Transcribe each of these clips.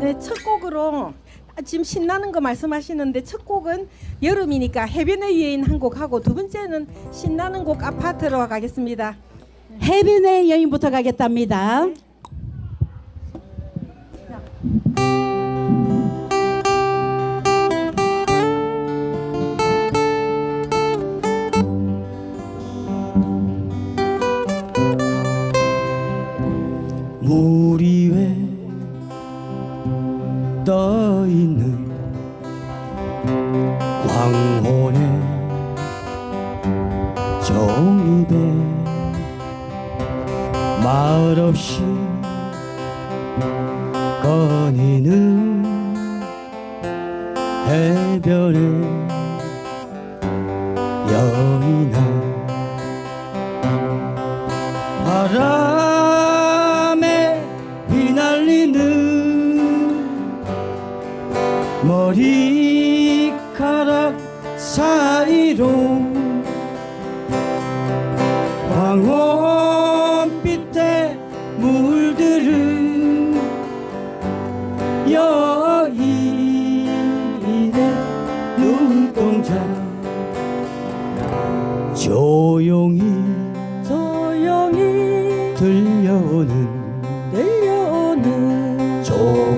네, 첫 곡으로 아, 지금 신나는 거 말씀하시는데 첫 곡은 여름이니까 해변의 여인 한 곡 하고 두 번째는 신나는 곡 아파트로 가겠습니다. 해변의 여인부터 가겠답니다. 물 종이배 말없이 거니는 해변의 여인아. 바람에 휘날리는 머리카락 사이로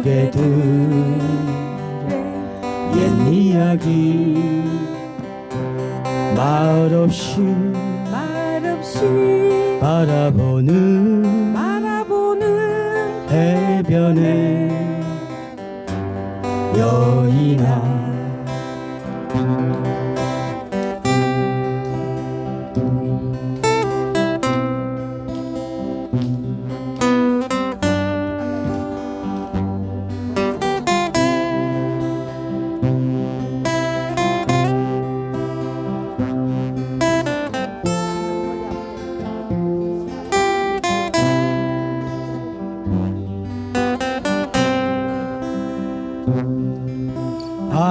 조개들 옛 이야기 말 없이 말 없이 바라보는 바라보는 해변의 여인아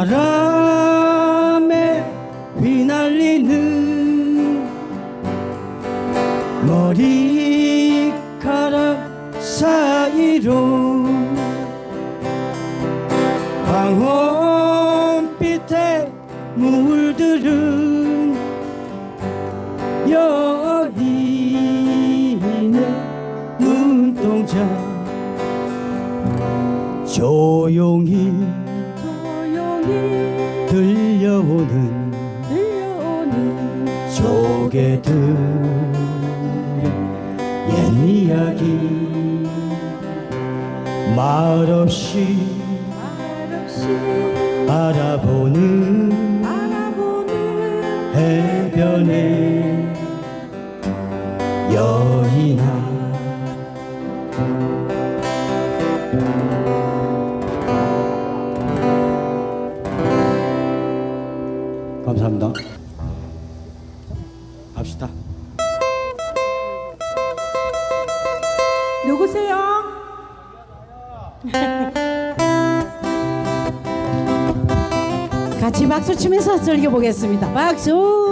바람에 휘날리는 머리카락 사이로 황혼빛에 물들은 여인의 눈동자 조용히 들려오는 들려오는 조개들 옛 이야기. 말없이 말없이 바라보는 바라보는 해변의 감사합니다. 갑시다. 누구세요? 같이 박수 치면서 즐겨보겠습니다. 박수!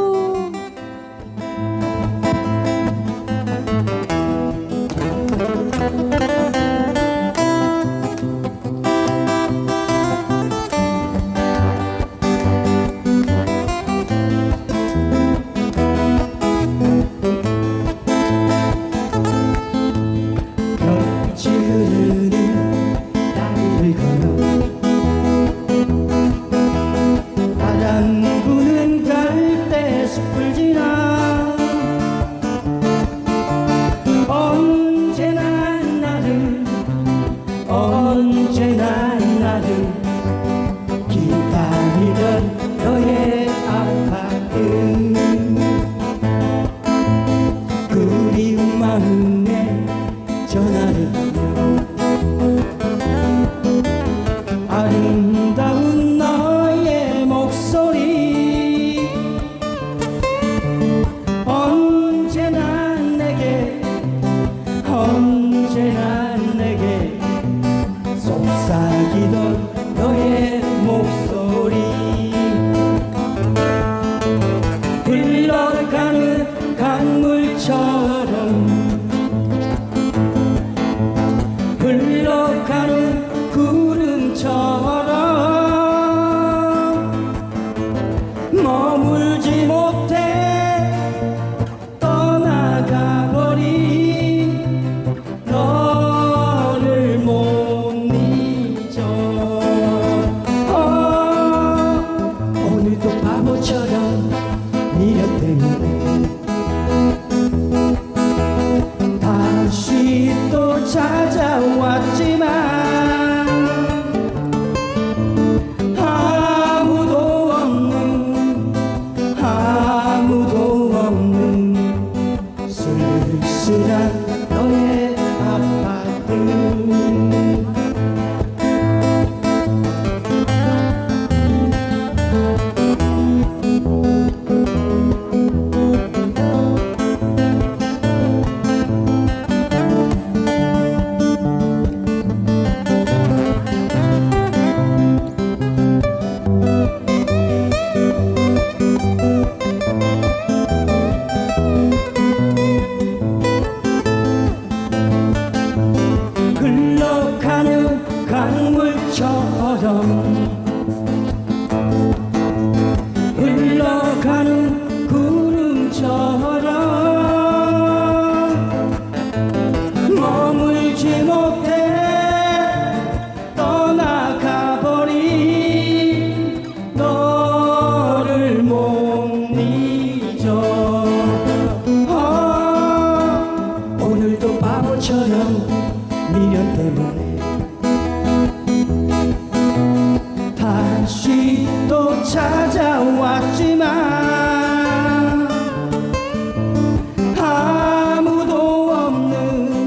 숲을 지나 너의 목소리. 흘러가는 강물처럼 흘러가는 구름처럼 때문에 다시 또 찾아왔지.